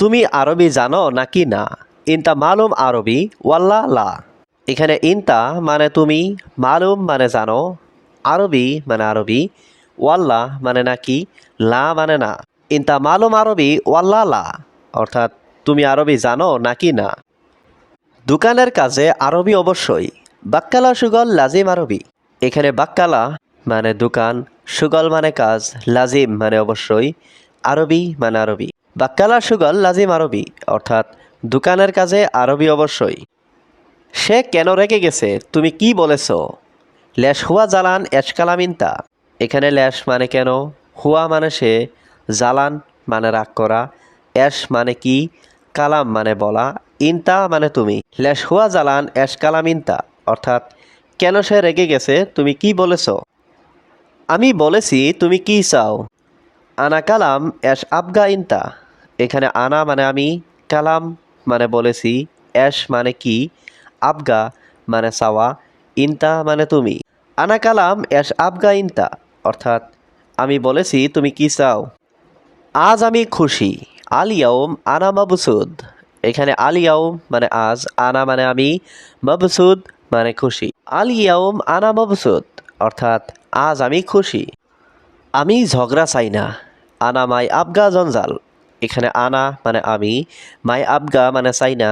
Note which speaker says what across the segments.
Speaker 1: তুমি আরবি জানো নাকি না? ইনতা মালুম আরবি ওয়াল্লা লা। এখানে ইনতা মানে তুমি, মালুম মানে জানো, আরবি মানে আরবি ওয়াল্লা মানে নাকি, লা মানে না। ইনতা মালুম আরবি ওয়াল্লা লা। অর্থাৎ তুমি আরবি জানো নাকি না? দোকানের কাজে আরবি অবশ্যই। বাক্কালা সুগল লাজিম আরবি। এখানে বাক্কালা মানে দোকান, সুগল মানে কাজ, লাজিম মানে অবশ্যই, আরবি মানে আরবি। বাক্কালা সুগল লাজিম আরবি, অর্থাৎ দোকানের কাজে আরবি অবশ্যই। সে কেন রেগে গেছে, তুমি কি বলেছ? ল্যাশ হুয়া জালান এশকালামিনতা এখানে ল্যাশ মানে কেন? হুয়া মানে সে, জালান মানে রাগ করা, এশ মানে কি? কালাম মানে বলা ইনতা মানে তুমি। ল্যাশ হুয়া জালান এশ কালাম ইনতা অর্থাৎ কেন সে রেগে গেছে, তুমি কি বলেছ? আমি বলেছি, তুমি কি চাও? আনা কালাম এশ আবগা ইনতা এখানে আনা মানে আমি, কালাম মানে বলেছি এশ মানে কি, আবগা মানে চাওয়া ইনতা মানে তুমি। আনা কালাম এশ আবগা, ইনতা। অর্থাৎ আমি বলেছি, তুমি কি চাও? আজ আমি খুশি আলিয়াউম আনা মাবসুদ। এখানে আলিয়াউম মানে আজ, আনা মানে আমি, মাবসুদ মানে খুশি। আলিয়াউম আনা মাবসুদ, অর্থাৎ আজ আমি খুশি। আমি ঝগড়া চাই না, আনা মাই আবগা জঞ্জাল। এখানে আনা মানে আমি, মাই আবগা মানে চাইনা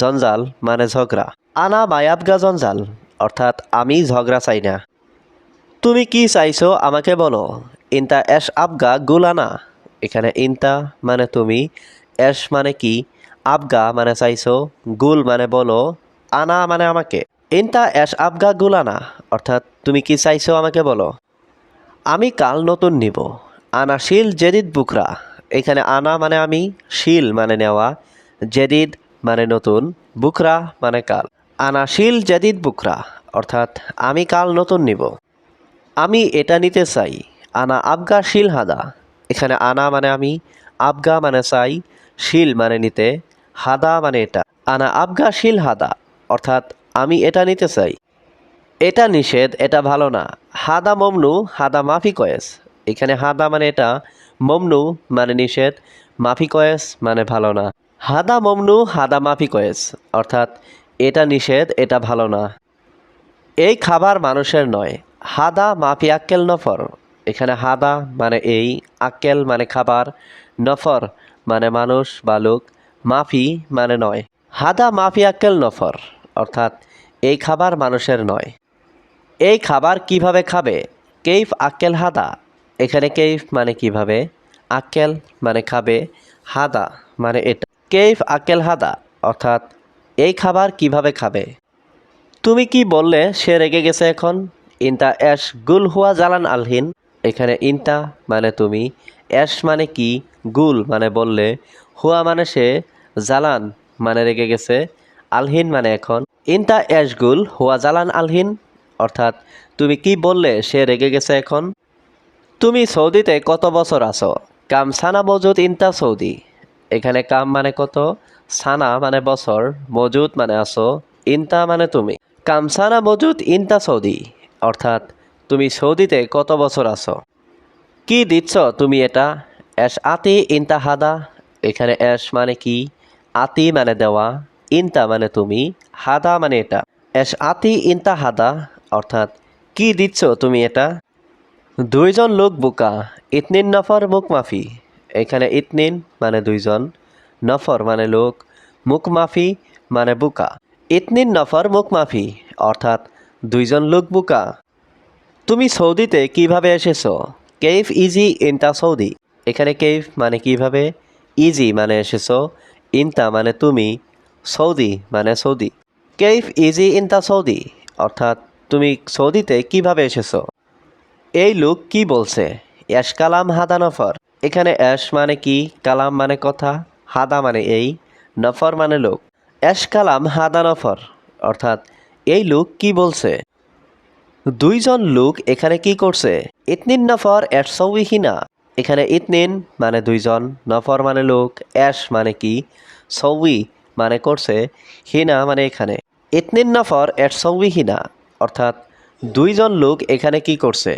Speaker 1: জঞ্জাল মানে ঝগড়া। আনা মাই আবগা জঞ্জাল, অর্থাৎ আমি ঝগড়া চাই না তুমি কি চাইছো আমাকে বলো? ইনতা এশ আবগা গুলানা। এখানে ইনতা মানে তুমি, এশ মানে কি? আবগা মানে চাইছো, গুল মানে বলো, আনা মানে আমাকে। ইনতা এশ আবগা গুলানা, অর্থাৎ তুমি কি চাইছো আমাকে বলো? আমি কাল নতুন নিব আনা শিল জেদিদ বুকরা। এখানে আনা মানে আমি শিল মানে নেওয়া, জেদিদ মানে নতুন বুকরা মানে কাল। আনা শিল, জেদিদ বুকরা অর্থাৎ আমি কাল নতুন নিব। আমি এটা নিতে চাই, আনা আবগা শিল হাদা। এখানে আনা মানে আমি আবগা মানে চাই, শিল মানে নিতে, হাদা মানে এটা। আনা আবগা শিল হাদা, অর্থাৎ আমি এটা নিতে চাই। এটা নিষেধ, এটা ভালো না। হাদা মমনু, হাদা মাফি কয়েস। এখানে হাদা মানে এটা মমনু মানে নিষেধ, মাফি কয়েস মানে ভালো না। হাদা মমনু, হাদা মাফি কয়েস, অর্থাৎ এটা নিষেধ, এটা ভালো না। এই খাবার মানুষের নয়। হাদা মাফি আক্কেল নফর। এখানে হাদা মানে এই, আক্কেল মানে খাবার, নফর মানে মানুষ বা লোক, মাফি মানে নয়। হাদা মাফি আক্কেল নফর, অর্থাৎ এই খাবার মানুষের নয়। এই খাবার কীভাবে খাবে? কেইফ আক্কেল হাদা? এখানে কেইফ মানে কীভাবে? আক্কেল মানে খাবে। হাদা মানে এটা। কেইফ আক্কেল হাদা, অর্থাৎ এই খাবার কীভাবে খাবে? তুমি কি বললে সে রেগে গেছে এখন? ইনতা এশ গুল হুয়া জালান আলহিন। এখানে ইনতা মানে তুমি। এশ মানে কি? গুল মানে বললে। হুয়া মানে সে জালান মানে রেগে গেছে। আলহিন মানে এখন। ইনতা এশ গুল হুয়া জালান আলহিন। অর্থাৎ তুমি কি বললে সে রেগে গেছে এখন? তুমি সৌদিতে কত বছর আছো? কাম সানা মজুদ ইনতা সৌদি। এখানে কাম মানে কত? সানা মানে বছর, মজুদ মানে আছো, ইনতা মানে তুমি। কামসানা মজুদ ইনতা সৌদি। অর্থাৎ তুমি সৌদিতে কত বছর আছো? কি দিচ্ছ তুমি এটা? এস আতি ইনতা হাদা। এখানে এস মানে কি? আতি মানে দেওয়া, ইনতা মানে তুমি, হাদা মানে এটা। এস আতি ইনতা হাদা। অর্থাৎ কি দিচ্ছ তুমি এটা? দুইজন লোক বোকা, ইতনিন, নফর মুখ মাফি এখানে ইতনিন মানে দুইজন, নফর মানে লোক মুখ মাফি মানে বোকা। ইতনিন, নফর মুখ মাফি অর্থাৎ দুইজন লোক বোকা। তুমি সৌদিতে কীভাবে এসেছ? কেইফ ইজি, ইনতা সৌদি। এখানে কেইফ মানে কীভাবে? ইজি মানে এসেছ, ইনতা মানে তুমি, সৌদি মানে সৌদি। কেইফ ইজি, ইনতা সৌদি, অর্থাৎ তুমি সৌদিতে কীভাবে এসেছ? এই লোক কি বলছে? অ্যাশ কালাম হাদা নফর। এখানে অ্যাশ মানে কি, কালাম মানে কথা, হাদা মানে এই, নফর মানে লোক। অ্যাশ কালাম হাদা নফর, অর্থাৎ এই লোক কি বলছে? দুইজন লোক এখানে কি করছে? ইতনিন নফর অ্যাশ সৌহিনা এখানে ইতনিন মানে দুইজন, নফর মানে লোক, অ্যাশ মানে কি, সৌই মানে করছে, হিনা মানে এখানে। ইতনিন নফর অ্যাশ সৌহিনা অর্থাৎ দুইজন লোক এখানে কি করছে?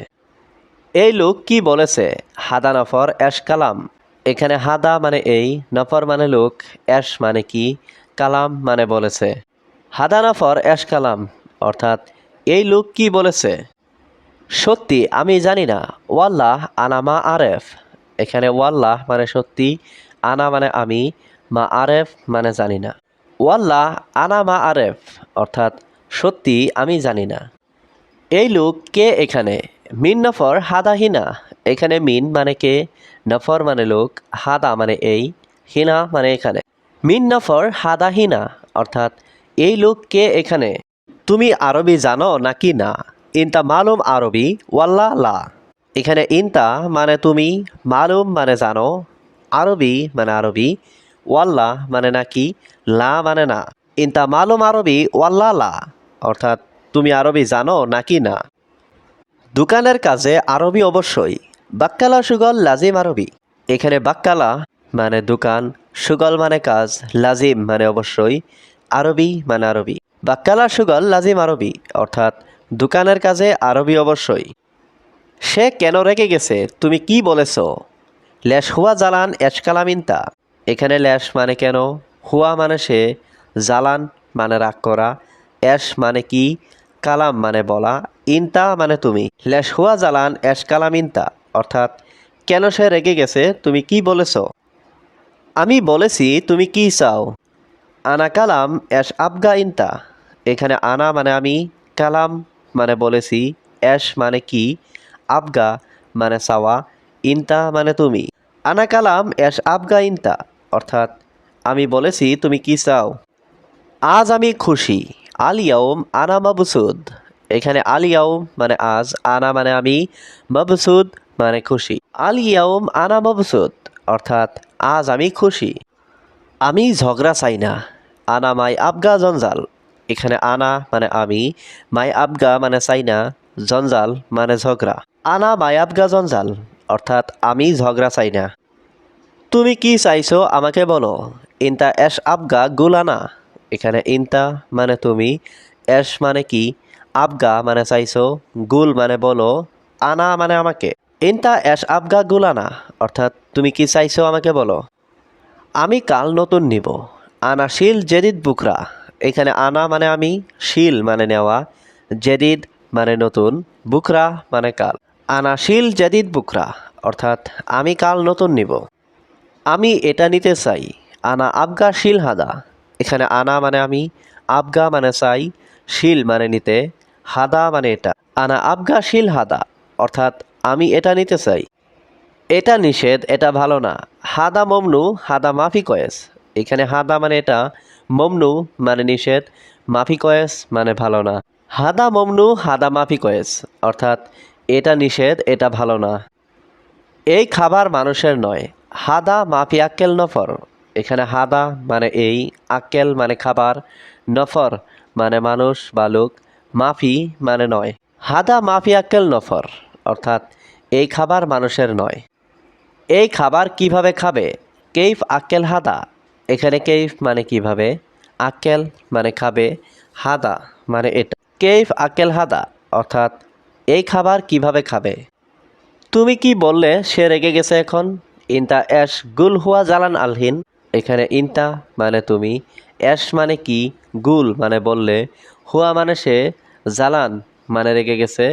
Speaker 1: এই লোক কি বলেছে? হাদা নফর অ্যাশ কালাম। এখানে হাদা মানে এই, নফর মানে লোক অ্যাশ মানে কি, কালাম মানে বলেছে। হাদা নফর অ্যাশ কালাম, অর্থাৎ এই লোক কি বলেছে? সত্যি, আমি জানি না। ওয়াল্লাহ আনামা আরেফ। এখানে ওয়াল্লাহ মানে সত্যি, আনা মানে আমি, মা আরেফ মানে জানি না। ওয়াল্লাহ আনা মা আরেফ, অর্থাৎ সত্যি, আমি জানি না। এই লোক কে এখানে? মিন নফর হাদা হিনা। এখানে মিন মানে কে? নফর মানে লোক, হাদা মানে এই, হিনা মানে এখানে। মিন নফর হাদা হিনা, অর্থাৎ এই লোক কে এখানে? তুমি আরবি জানো নাকি না? ইনতা মালুম আরবি, ওয়াল্লা লা। এখানে ইনতা মানে তুমি, মালুম মানে জানো, আরবি মানে আরবি, ওয়াল্লা মানে নাকি, লা মানে না। ইনতা মালুম আরবি, ওয়াল্লা লা। অর্থাৎ তুমি আরবি জানো নাকি না? দোকানের কাজে আরবি অবশ্যই। বাক্কালা সুগল লাজিম আরবি। এখানে বাক্কালা মানে দোকান, সুগল মানে কাজ, লাজিম মানে অবশ্যই, আরবি মানে আরবি। বাক্কালা সুগল লাজিম আরবি, অর্থাৎ দোকানের কাজে আরবি অবশ্যই। সে কেন রেখে গেছে, তুমি কি বলেছ? ল্যাশ হুয়া জালান এশকালামিনতা এখানে ল্যাশ মানে কেন? হুয়া মানে সে জালান মানে রাগ করা। অ্যাশ মানে কি? কালাম মানে বলা। ইনতা মানে তুমি। ল্যাশ হুয়া জালান অ্যাশ কালাম ইনতা। অর্থাৎ, কেন সে রেগে গেছে, তুমি কি বলেছ? আমি বলেছি, তুমি কি চাও? আনা কালাম অ্যাশ আবগা ইনতা। এখানে আনা মানে আমি, কালাম মানে বলেছি অ্যাশ মানে কি, আবগা মানে চাওয়া, ইনতা মানে তুমি। আনা কালাম অ্যাশ আবগা ইনতা। অর্থাৎ, আমি বলেছি, তুমি কি চাও? আজ আমি খুশি। আলিয়াউম আনা মাবসুদ। এখানে আলিয়াউম মানে আজ, আনা মানে আমি, মাবসুদ মানে খুশি। আলিয়াউম আনা মাবসুদ, অর্থাৎ আজ আমি খুশি। আমি ঝগড়া চাই না। আনা মাই আবগা জঞ্জাল। এখানে আনা মানে আমি, মাই আবগা মানে চাই না, জঞ্জাল মানে ঝগড়া। আনা মাই আবগা জঞ্জাল, অর্থাৎ আমি ঝগড়া চাই না। তুমি কি চাইছো আমাকে বলো। ইনতা এস আবগা গুলানা। এখানে ইনতা মানে তুমি এস মানে কি? আবগা মানে চাইছো, গুল মানে বলো, আনা মানে আমাকে। ইনতা এস আবগা গুল আনা অর্থাৎ তুমি কি চাইছো আমাকে বলো। আমি কাল নতুন নিব। আনা শিল জেদিদ বুকরা। এখানে আনা মানে আমি, শিল মানে নেওয়া, জেদিদ মানে নতুন, বুকরা মানে কাল। আনা শিল জেদিদ বুকরা, অর্থাৎ আমি কাল নতুন নিব। আমি এটা নিতে চাই, আনা আবগা শিল হাদা। এখানে আনা মানে আমি, আবগা মানে চাই, শিল মানে নিতে। হাদা মানে এটা। আনা আবগা শিল হাদা, অর্থাৎ আমি এটা নিতে চাই। এটা নিষেধ, এটা ভালো না। হাদা মমনু, হাদা মাফি কয়েস। এখানে হাদা মানে এটা, মমনু মানে নিষেধ, মাফি কয়েস মানে ভালো না। হাদা মমনু, হাদা মাফি কয়েস, অর্থাৎ এটা নিষেধ, এটা ভালো না। এই খাবার মানুষের নয়। হাদা মাফি আক্কেল নফর। এখানে হাদা মানে এই, আক্কেল মানে খাবার, নফর মানে মানুষ বা লোক। মাফি মানে নয়। হাদা মাফি আক্কেল নফর, অর্থাৎ এই খাবার মানুষের নয়। এই খাবার কীভাবে খাবে? কেইফ আক্কেল হাদা? এখানে কেইফ মানে কীভাবে? আক্কেল মানে খাবে, হাদা মানে এটা। কেইফ আক্কেল হাদা, অর্থাৎ এই খাবার কীভাবে খাবে? তুমি কি বললে সে রেগে গেছে এখন? ইনতা অ্যাশ গুল হুয়া জালান আলহিন। এখানে ইনতা মানে তুমি অ্যাশ মানে কি? গুল মানে বললে, হুয়া মানে সে জালান মানে রেগে গেছে,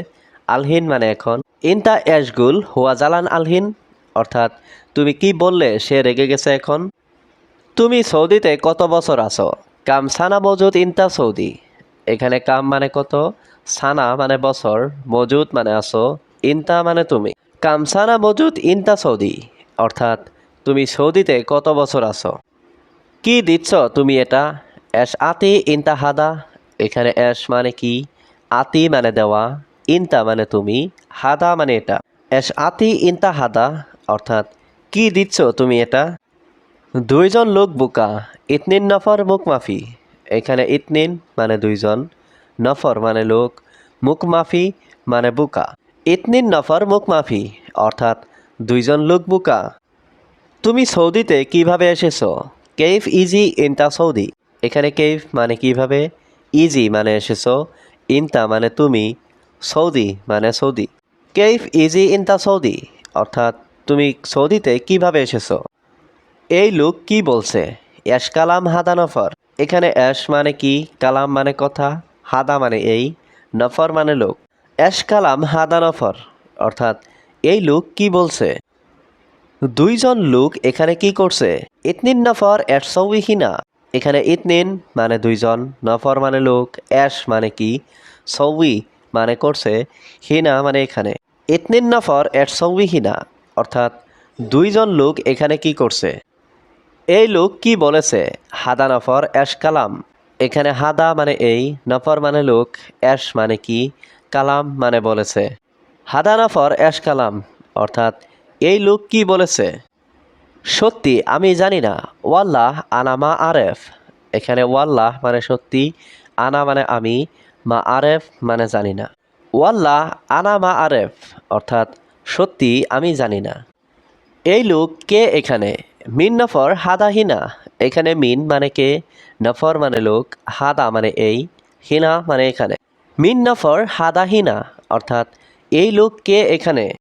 Speaker 1: আলহিন মানে এখন। ইনতা অ্যাশ গুল হুয়া জালান আলহিন, অর্থাৎ তুমি কি বললে সে রেগে গেছে এখন? তুমি সৌদিতে কত বছর আছো? কাম সানা মজুদ, ইনতা সৌদি। এখানে কাম মানে কত? সানা মানে বছর, মজুদ মানে আছো, ইনতা মানে তুমি। কামসানা মজুদ, ইনতা সৌদি, অর্থাৎ তুমি সৌদিতে কত বছর আছো? কি দিচ্ছ তুমি এটা? এস আতি, ইনতা হাদা, এখানে এস মানে কি? আতি মানে দেওয়া, ইনতা মানে তুমি, হাদা মানে এটা। এস আতি, ইনতা, হাদা, অর্থাৎ কি দিচ্ছ তুমি এটা? দুইজন লোক বোকা, ইতনিন নফর, মুখ মাফি। এখানে ইতনিন মানে দুইজন, নফর মানে লোক, মুখ মাফি মানে বোকা। ইতনিন, নফর, মুখ মাফি, অর্থাৎ দুইজন লোক বোকা। তুমি সৌদিতে কীভাবে এসেছ? কেইফ ইজি, ইনতা সৌদি। এখানে কেইফ মানে কীভাবে? ইজি মানে এসেছ। ইনতা মানে তুমি সৌদি মানে সৌদি। কেইফ ইজি ইনতা সৌদি? অর্থাৎ তুমি সৌদিতে কীভাবে এসেছ? এই লোক কি বলছে? অ্যাশ কালাম হাদা নফর। এখানে অ্যাশ মানে কি, কালাম মানে কথা, হাদা মানে এই, নফর মানে লোক। অ্যাশ কালাম হাদা নফর। অর্থাৎ এই লোক কি বলছে? দুইজন লোক এখানে কি করছে? ইতনিন নফর অ্যাশ সৌবিহিনা এখানে ইতনিন মানে দুইজন, নফর মানে লোক, অ্যাশ মানে কি, সৌবি মানে করছে হিনা মানে এখানে। ইতনিন নফর, অ্যাশ সৌবিহিনা অর্থাৎ দুইজন লোক এখানে কি করছে? এই লোক কি বলেছে? হাদা নফর, অ্যাশ, কালাম। এখানে হাদা মানে এই, নফর মানে লোক, অ্যাশ মানে কি, কালাম মানে বলেছে। হাদা, নফর, অ্যাশ, কালাম, অর্থাৎ এই লোক কি বলেছে? সত্যি, আমি জানি না। ওয়াল্লাহ, আনা মা আরেফ। এখানে ওয়াল্লাহ মানে সত্যি, আনা মানে আমি, মা আরেফ মানে জানি না। ওয়াল্লাহ, আনা মা আরেফ, অর্থাৎ সত্যি, আমি জানি না। এই লোক কে এখানে? মিন নফর, হাদা হিনা। এখানে মিন মানে কে? নফর মানে লোক, হাদা মানে এই, হিনা মানে এখানে। মিন নফর, হাদা হিনা, অর্থাৎ এই লোক কে এখানে?